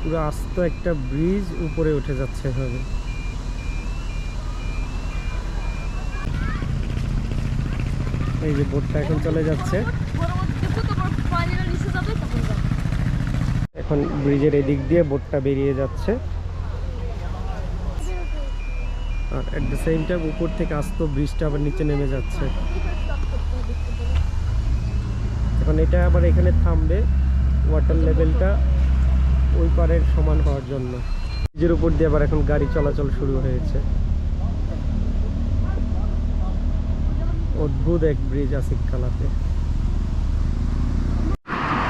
পুরো আস্ত একটা ব্রিজ উপরে উঠে যাচ্ছে এভাবে। এই যে বোটটা এখন চলে যাচ্ছে। এখন ব্রিজের এদিক দিয়ে বোটটা বেরিয়ে যাচ্ছে। আর অ্যাট দ্য সেম টাইম উপর থেকে আস্ত ব্রিজটা আবার নিচে নেমে যাচ্ছে। এখন এটা আবার এখানে থামবে। ওয়াটার লেভেলটা ওই পারের সমান হওয়ার জন্য। ব্রিজের উপর দিয়ে আবার এখন গাড়ি চলাচল শুরু হয়েছে। অদ্ভুত এক ব্রিজ আছে কালাতে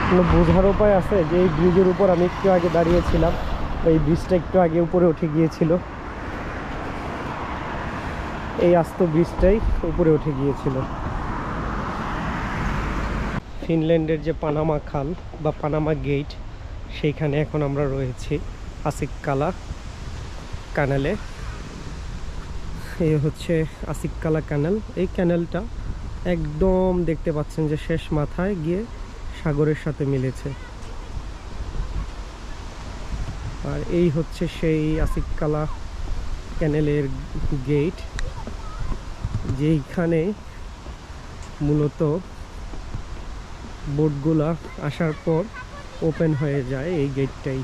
কোনো বোঝার উপায় আছে? যে এই ব্রিজের উপর আমি একটু আগে দাঁড়িয়েছিলাম এই ব্রিজটা একটু আগে উপরে উঠে গিয়েছিল। এই আস্ত ব্রিজটাই উপরে উঠে গিয়েছিল। ফিনল্যান্ডের যে পানামা খাল বা পানামা গেট সেইখানে এখন আমরা রয়েছি আসিককালা ক্যানেলে এই হচ্ছে আসিককালা ক্যানেল এই ক্যানেলটা একদম দেখতে পাচ্ছেন যে শেষ মাথায় গিয়ে সাগরের সাথে মিলেছে। আর এই হচ্ছে সেই আসিককালা ক্যানেলের গেট যেইখানে মূলত বোটগুলা আসার পর ওপেন হয়ে যায় এই গেটটাই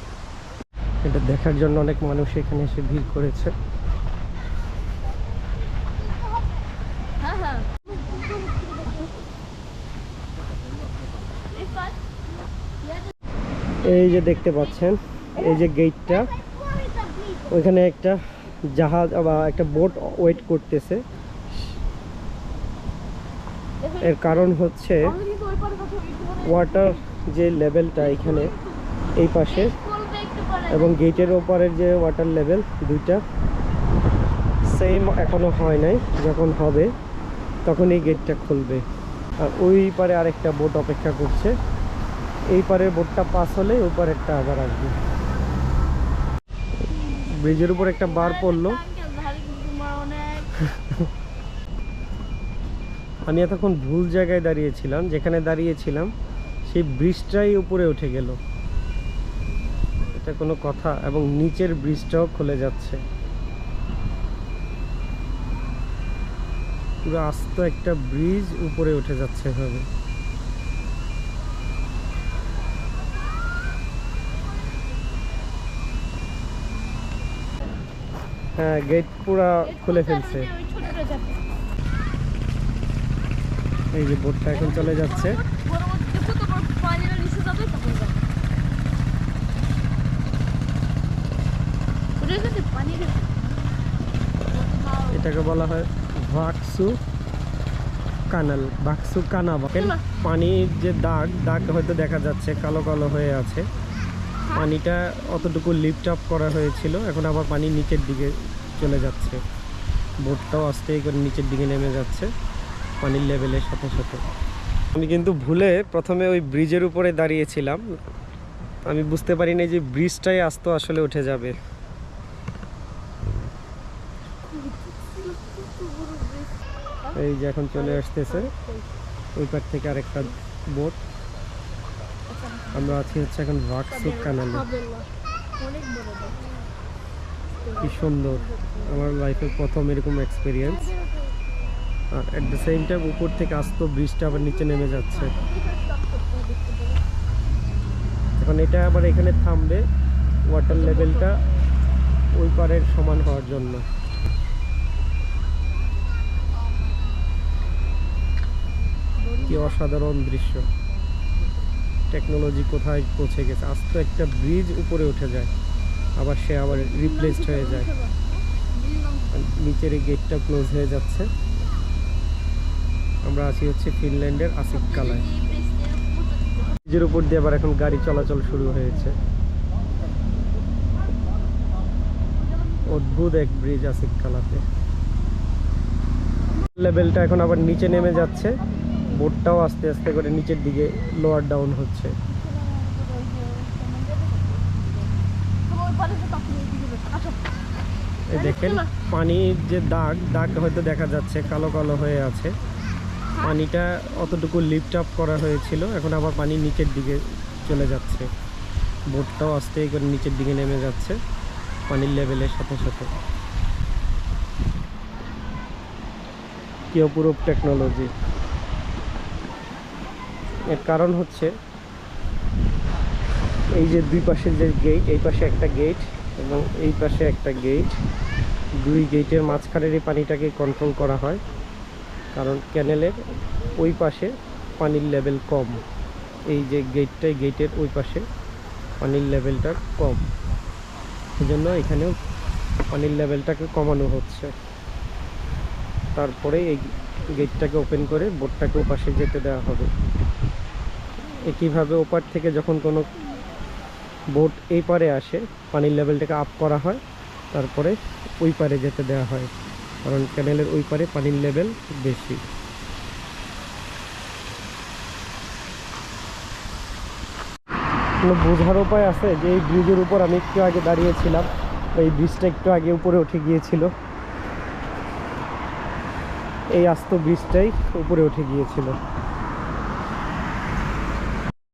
এটা দেখার জন্য অনেক মানুষ এখানে এসে ভিড় করেছে। এই যে দেখতে পাচ্ছেন এই যে গেটটা ওইখানে একটা জাহাজ বা একটা বোট ওয়েট করতেছে। এর কারণ হচ্ছে ওয়াটার যে লেভেলটা এখানে, এই পাশে একটু এবং গেটের ওপারের যে ওয়াটার লেভেল দুইটা সেম এখনও হয় নাই, যখন হবে, তখন এই গেটটা খুলবে। আর ওই পারে আরেকটা বোট অপেক্ষা করছে। এই পারের বোটটা পাস হলে ওই পারেরটা আবার আসবে। ব্রিজের উপর একটা বার পড়ল। আমি এতক্ষণ ভুল জায়গায় দাঁড়িয়েছিলাম, যেখানে দাঁড়িয়েছিলাম সেই ব্রিজটাই উপরে উঠে গেল। এটা কোনো কথা, এবং নিচের ব্রিজটাও খুলে যাচ্ছে। পুরো আস্ত একটা ব্রিজ উপরে উঠে যাচ্ছে এভাবে। হ্যাঁ গেট পুরা খুলে ফেলছে। এই যে বোটটা এখন চলে যাচ্ছে পরবর্তীতে তো পানিটা নিচে যাবে তখন যাবে ওটা কিন্তু পানি গেছে এটাকে বলা হয় ভাকসু কানাল ভাকসু কানা বলেন পানির যে দাগ দাগ হয়তো দেখা যাচ্ছে কালো কালো হয়ে আছে। পানিটা অতটুকু লিফট আপ করা হয়েছিল এখন আবার পানি নিচের দিকে চলে যাচ্ছে। বোটটাও আস্তে করে নিচের দিকে নেমে যাচ্ছে পানির লেভেলের সাথে সাথে। আমি কিন্তু ভুলে প্রথমে ওই ব্রিজের উপরে দাঁড়িয়েছিলাম। আমি বুঝতে পারি পারিনি যে ব্রিজটাই আস্ত আসলে উঠে যাবে। এই যে এখন চলে আসতেছে। ওই পার থেকে আরেকটা বোট আমরা আছি হচ্ছে এখন ভাকসু কানালে। কি সুন্দর। আমার লাইফের প্রথম এরকম এক্সপিরিয়েন্স আর অ্যাট দ্য সেম টাইম উপর থেকে আস্ত ব্রিজটা আবার নিচে নেমে যাচ্ছে। এখন এটা আবার এখানে থামবে। ওয়াটার লেভেলটা ওই পারের সমান হওয়ার জন্য। কি অসাধারণ দৃশ্য। টেকনোলজি কোথায় পৌঁছে গেছে? আস্ত একটা ব্রিজ উপরে উঠে যায়, আবার সে আবার রিপ্লেসড হয়ে যায়। নিচের গেটটা ক্লোজ হয়ে যাচ্ছে। আমরা আছি হচ্ছে ফিনল্যান্ডের আসিক কালায়। ব্রিজের উপর দিয়ে আবার এখন গাড়ি চলাচল শুরু হয়েছে। অদ্ভুত এক ব্রিজ আসিক কালাতে। লেভেলটা এখন আবার নিচে নেমে যাচ্ছে। বোটটাও আস্তে আস্তে করে নিচের দিকে লোয়ার ডাউন হচ্ছে। দেখেন, পানির যে দাগ দাগ হয়তো দেখা যাচ্ছে, কালো কালো হয়ে আছে। পানিটা অতটুকু লিফট আপ করা হয়েছিল, এখন আবার পানি নিচের দিকে চলে যাচ্ছে। বোটটাও আস্তে করে নিচের দিকে নেমে যাচ্ছে, পানির লেভেলের সাথে সাথে। কি অপরূপ টেকনোলজি এর কারণ হচ্ছে এই যে দুই পাশে যে গেট এই পাশে একটা গেট এবং এই পাশে একটা গেট দুই গেটের মাঝখানের এই পানিটাকে কন্ট্রোল করা হয়। কারণ ক্যানেলের ওই পাশে পানির লেভেল কম। এই যে গেটটাই গেটের ওই পাশে পানির লেভেলটা কম। এই জন্য এখানেও পানির লেভেলটাকে কমানো হচ্ছে। তারপরে এই গেটটাকে ওপেন করে বোটটাকে ওপাশে যেতে দেওয়া হবে। একইভাবে ওপার থেকে যখন কোনো বোট এই পারে আসে, পানির লেভেলটাকে আপ করা হয়, তারপরে ওই পারে যেতে দেওয়া হয়। কারণ ক্যানেলের ওই পারে পানির লেভেল বেশি। কোনো বোঝার উপায় আছে যে এই ব্রিজের উপর আমি একটু আগে দাঁড়িয়েছিলাম? এই ব্রিজটা একটু আগে উপরে উঠে গিয়েছিল। এই আস্ত ব্রিজটাই উপরে উঠে গিয়েছিল।